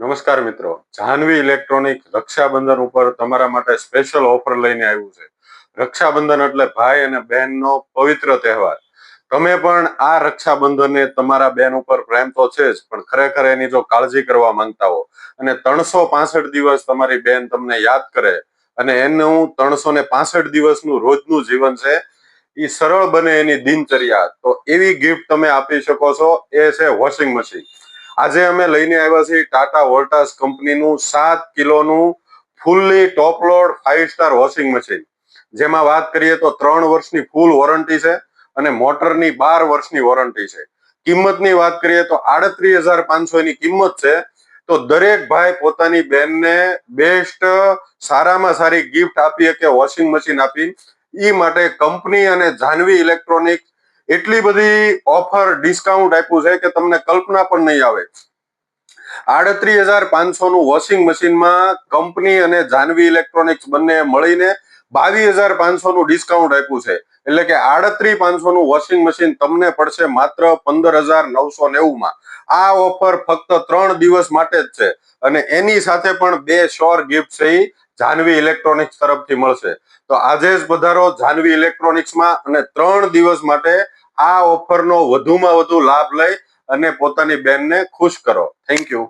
નમસ્કાર મિત્રો. જાહ્નવી ઇલેક્ટ્રોનિક રક્ષાબંધન ઉપર તમારા માટે સ્પેશિયલ ઓફર લઈને આવ્યું છે. રક્ષાબંધન એટલે ભાઈ અને બહેનનો પવિત્ર તહેવાર. તમે પણ આ રક્ષાબંધનને તમારા બેન ઉપર પ્રેમ તો છે જ, પણ ખરેખર એની જો કાળજી કરવા માંગતા હો અને ત્રણસો પાસઠ દિવસ તમારી બેન તમને યાદ કરે અને એનું ત્રણસો ને પાસઠ દિવસનું રોજનું જીવન છે એ સરળ બને એની દિનચર્યા. તો એવી ગિફ્ટ તમે આપી શકો છો, એ છે વોશિંગ મશીન આજે અમે લઈને આવ્યા છીએ ટાટા વોલ્ટાસ કંપનીનું સાત કિલોનું fully top load five star washing machine. જેમાં વાત કરીએ તો ત્રણ વર્ષની ફૂલ વોરંટી છે અને મોટરની બાર વર્ષની વોરંટી છે. કિંમતની વાત કરીએ તો આડત્રીસ હજાર પાંચસો ની કિંમત છે. તો દરેક ભાઈ પોતાની બેનને બેસ્ટ સારામાં સારી ગિફ્ટ આપી કે વોશિંગ મશીન આપી. એ માટે કંપની અને જાનવી ઇલેક્ટ્રોનિક એટલી બધી ઓફર ડિસ્કાઉન્ટ આપ્યું છે કે તમને કલ્પના પણ નહીં આવે. આડત્રીસ હજાર પાંચસો નું વોશિંગ મશીનમાં કંપની અને જાનવી ઇલેક્ટ્રોનિક્સ બંને મળીને બાવીસ હજાર પાંચસો નું ડિસ્કાઉન્ટ આપ્યું છે. એટલે કે આડત્રીસ પાંચસો નું વોશિંગ મશીન તમને પડશે માત્ર પંદર હજાર નવસો નેવું માં આ ઓફર ફક્ત ત્રણ દિવસ માટે જ છે અને એની સાથે પણ બે શ્યોર ગિફ્ટ છે જાનવી ઇલેક્ટ્રોનિક્સ તરફથી મળશે. તો આજે જ પધારો જાનવી ઇલેક્ટ્રોનિક્સમાં અને ત્રણ દિવસ માટે આ ઓફરનો વધુમાં વધુ લાભ લઈ અને પોતાની બેનને ખુશ કરો. Thank you